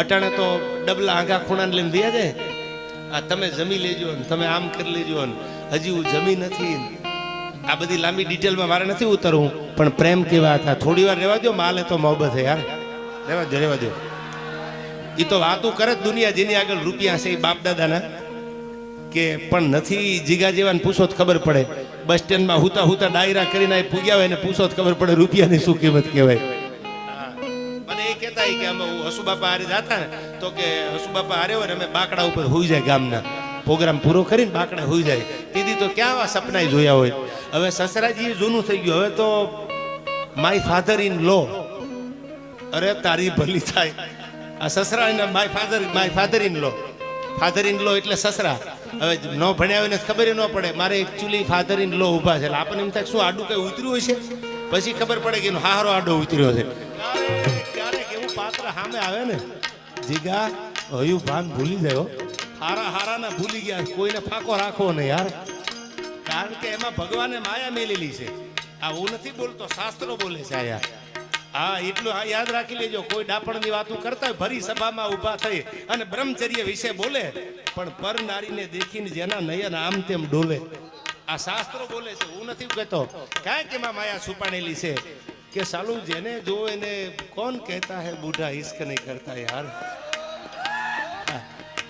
અટાણે તો ડબલા આંગા ખૂણાને લઈને દે છે આ તમે જમી લેજો ને તમે આમ કરી લેજો ને હજી હું જમી નથી. આ બધી લાંબી ડિટેલમાં મારે નથી ઉતરવું, પણ પ્રેમ કેવા હતા. થોડી વાર રહેવા દો માલે તો મોહબત હે યાર. રહેવા દો રહેવા દો એ તો વાતું કરે જ દુનિયા જેની આગળ રૂપિયા છે એ બાપ દાદાના કે પણ નથી જીગા જેવાને પૂછો તો ખબર પડે. બસ સ્ટેન્ડમાં હુતા હુતા ડાયરા કરીને પૂગ્યા હોય ને પૂછો તો ખબર પડે રૂપિયાની શું કિંમત કહેવાય. હોય કે અમે હસુ બાપા હારે જતા ને, તો કે હસુબાપા હારે હોય ને અમે બાકડા ઉપર હોઈ જાય ગામના. પ્રોગ્રામ પૂરો કરીને બાકડા હોઈ જાય. દીદી તો ક્યાં આવા સપના જોયા હોય? હવે સસરાજી જૂનું થઈ ગયું. હવે તો માય ફાધર ઇન લો અરે, તારી ભલી થાય. આ સસરા my father my father in law father in law એટલે સસરા. હવે ન ભણ્યા હોય ને ખબર ન પડે. મારે એકચ્યુઅલી ફાધર ઇન લો ઊભા છે. આપણને એમ થાય શું આડું કઈ ઉતર્યું છે પછી ખબર પડે કે એનો હારો આડો ઉતર્યો છે. પાત્ર સામે આવે ને, જીગા, હયું, ભાન ભૂલી ગયો હારા હારા હારાના ભૂલી ગયા, કોઈને ફાકો રાખો ને યાર. કારણ કે એમાં ભગવાને માયા મેલેલી છે. આ હું નથી બોલતો, શાસ્ત્રો બોલે છે આ યાર. હા, એટલું હા યાદ રાખી લેજો, કોઈ ડાપણની વાતો કરતા હોય, ભરી સભામાં ઊભા થઈ અને બ્રહ્મચર્ય વિશે બોલે. પણ પર નારીને દેખીને જેના નયન આમ તેમ ડોલે. આ શાસ્ત્રો બોલે છે, હું નથી કહેતો. કાંઈક એમાં માયા છુપાણેલી છે. કે સાલુ જેને જો એને કોણ કહેતા હે, બુઢા ઈશ્ક નહીં કરતા યાર.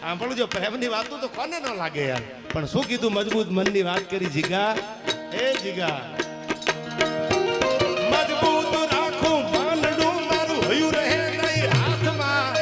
સાંભળો જો પ્રેમની વાતો તો કોને ન લાગે યાર. પણ શું કીધું મજબૂત મનની વાત કરી, જીગા? એ જીગા. મજબૂત રાખું રહે નહીં હાથમાં.